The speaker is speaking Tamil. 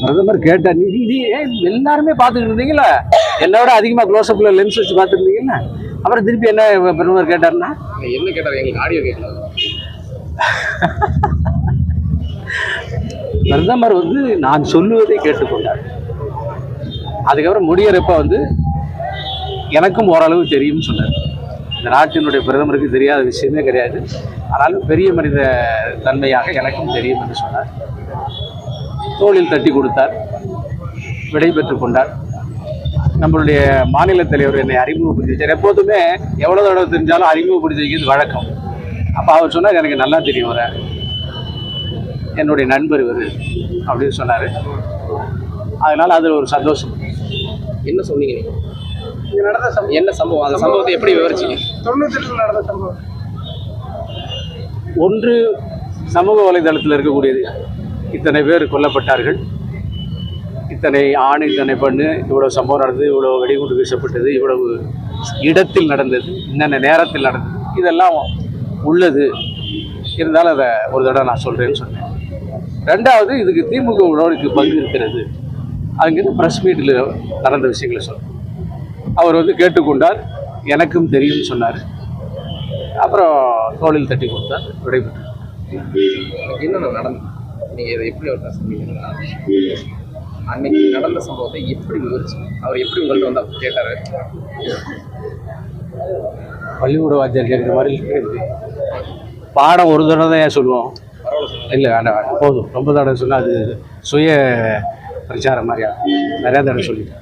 பிரதமர் கேட்டார். நீ நீ எல்லாருமே பார்த்துக்கிட்டு இருந்தீங்களா என்னோட அதிகமாக க்ளோஸ்அப்பில் லென்ஸ் வச்சு பார்த்துருந்தீங்கல்ல? அப்புறம் திருப்பி என்ன பிரதமர் கேட்டார்னா என்ன கேட்டாரு? எங்களுக்கு ஆடியோ கேட்கல. பிரதமர் வந்து நான் சொல்லுவதை கேட்டுக்கொண்டார். அதுக்கப்புறம் முடியறப்ப வந்து எனக்கும் ஓரளவு தெரியும்னு சொன்னார். இந்த நாட்டினுடைய பிரதமருக்கு தெரியாத விஷயமே கிடையாது. ஆனாலும் பெரிய மனித தன்மையாக எனக்கும் தெரியும் என்று சொன்னார். தோளில் தட்டி கொடுத்தார். விடை பெற்றுக் கொண்டார். நம்மளுடைய மாநில தலைவர் என்னை அறிமுகப்படுத்தி வச்சார் எப்போதுமே எவ்வளோ தடவை தெரிஞ்சாலும் அறிமுகப்படுத்தி வைக்கிறது வழக்கம். அப்போ அவர் சொன்னார் எனக்கு நல்லா தெரியும் அவரை. என்னுடைய நண்பர் இவர் அப்படின்னு சொன்னார். அதனால் அதில் ஒரு சந்தோஷம். என்ன சொன்னீங்க நீங்க? இங்க நடந்த சம்பவம். என்ன சம்பவம்? அந்த சம்பவத்தை எப்படி விவரிச்சீங்க? தொண்ணூத்தெட்டுல நடந்த சம்பவம். ஒன்று சமூக வலைதளத்தில் இருக்கக்கூடியது. இத்தனை பேர் கொல்லப்பட்டார்கள். இத்தனை ஆண் இத்தனை பெண்ணு இவ்வளோ சம்பவம் நடந்தது இவ்வளோ வெடிகுண்டு வீசப்பட்டது இவ்வளவு இடத்தில் நடந்தது இன்னென்ன நேரத்தில் நடந்தது இதெல்லாம் உள்ளது. இருந்தாலும் அதை ஒரு தடவை நான் சொல்கிறேன்னு சொன்னேன். ரெண்டாவது இதுக்கு திமுக உணவுக்கு பங்கு இருக்கிறது. அங்கிருந்து ப்ரெஸ் மீட்டில் நடந்த விஷயங்களை சொன்னேன் அவர் வந்து கேட்டுக்கொண்டார். எனக்கும் தெரியும்னு சொன்னார். அப்புறம் தோளில் தட்டி கொடுத்தார். விடைபெற்றார். என்னென்ன நடந்தது? நீங்க இதை எப்படி அவர் சொன்னீங்க அன்னைக்கு நடந்த சம்பவத்தை எப்படி விவரிச்சீங்க அவர் எப்படி உங்கள்ட்ட வந்து கேட்டாரு? பள்ளிக்கூட வாத்தியார் கேட்குற மாதிரி இருக்கு. பாடம் ஒரு தடவை தான் ஏன் சொல்லுவோம்? இல்லை வேண்டாம் வேண்டாம். போதும். ரொம்ப தடவை சொன்னால் அது சுய பிரச்சாரம் மாதிரியா? நிறையா தடவை சொல்லிட்டேன்.